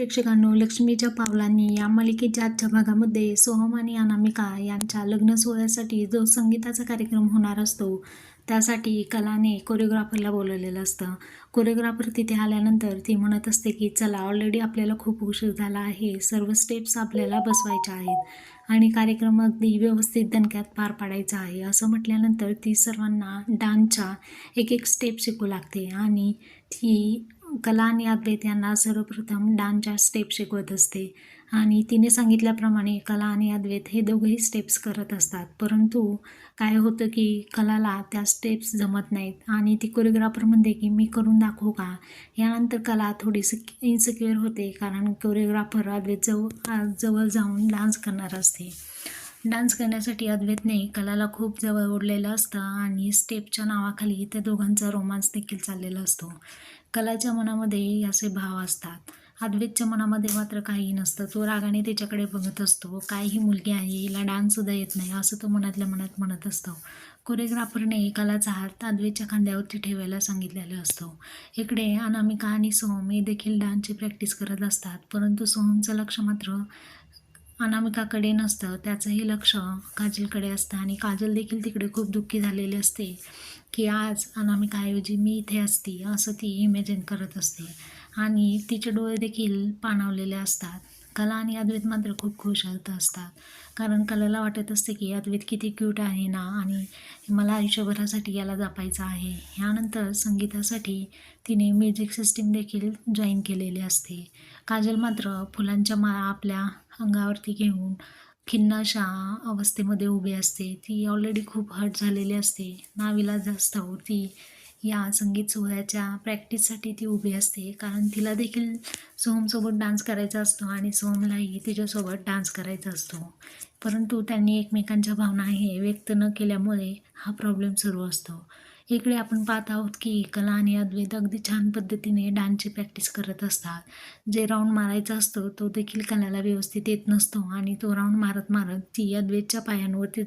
प्रेक्षकांनो लक्ष्मीच्या पावलांनी या मालिकेच्या आजच्या भागामध्ये सोहम आणि अनामिका यांच्या लग्न सोहळ्यासाठी जो संगीताचा कार्यक्रम होणार असतो त्यासाठी कलाने कोरिओग्राफरला बोलवलेलं असतं. कोरिओग्राफर तिथे आल्यानंतर ती म्हणत असते की चला ऑलरेडी आपल्याला खूप उशीर झाला आहे. सर्व स्टेप्स आपल्याला बसवायच्या आहेत आणि कार्यक्रम अगदी व्यवस्थित दणक्यात पार पाडायचा आहे. असं म्हटल्यानंतर ती सर्वांना डान्सच्या एक एक स्टेप शिकू लागते आणि ती कला आणि अद्वैत यांना सर्वप्रथम डान्सच्या स्टेप शिकवत असते. आणि तिने सांगितल्याप्रमाणे कला आणि अद्वैत हे दोघंही स्टेप्स करत असतात. परंतु काय होतं की कलाला त्या स्टेप्स जमत नाहीत. आणि ती कोरिओग्राफर म्हणते की मी करून दाखवू का? यानंतर कला थोडीशी इन्सिक्युअर होते. कारण कोरिओग्राफर अद्वैत जवळ जवळ जाऊन डान्स करणार असते. डान्स करण्यासाठी अद्वैतने कलाला खूप जवळ ओढलेलं असतं आणि स्टेपच्या नावाखाली त्या दोघांचा रोमांस देखील चाललेला असतो. कलाच्या मनामध्ये असे भाव असतात. अद्वैतच्या मनामध्ये मात्र काही नसतं. तो रागाने त्याच्याकडे बघत असतो. काय ही मुलगी आहे हिला डान्ससुद्धा येत नाही असं तो मनातल्या मनात म्हणत असतो. कोरिओग्राफरने कलाचा हात अद्वैतच्या खांद्यावरती ठेवायला सांगितलेला असतो. इकडे अनामिका आणि सोहम हे देखील डान्सची प्रॅक्टिस करत असतात परंतु सोहमचं लक्ष मात्र अनामिकाकडे नसतं त्याचंही लक्ष काजलकडे असतं. आणि काजल देखील तिकडे खूप दुःखी झालेली असते की आज अनामिकाऐवजी मी इथे असती असं ती इमॅजिन करत असते. आणि तिचे डोळे देखील पाणावलेले असतात. कला आणि अद्वैत मात्र खूप खुश होत असतात. कारण कलाला वाटत असते की अद्वैत किती क्यूट आहे ना आणि मला आयुष्यभरासाठी याला जपायचं आहे. यानंतर संगीतासाठी तिने म्युझिक सिस्टीम देखील जॉईन केलेली असते. काजल मात्र फुलांच्या माळा आपल्या अंगावरती घेऊन खिन्न अशा अवस्थेमध्ये उभी असते. ती ऑलरेडी खूप हट झालेली असते. नाविलाज असतो ती या संगीत सोहळ्याच्या प्रॅक्टिससाठी ती उभी असते. कारण तिला देखील सोहमसोबत डान्स करायचा असतो आणि सोहमलाही तिच्यासोबत डान्स करायचा असतो. परंतु त्यांनी एकमेकांच्या भावना हे व्यक्त न केल्यामुळे हा प्रॉब्लेम सुरू असतो. इकडे आपण पाहत आहोत की कला आणि अद्वैत अगदी छान पद्धतीने डान्सची प्रॅक्टिस करत असतात. जे राऊंड मारायचा असतो तो देखील कलाला व्यवस्थित येत नसतो आणि तो राऊंड मारत मारत ती अद्वैतच्या पायांवरती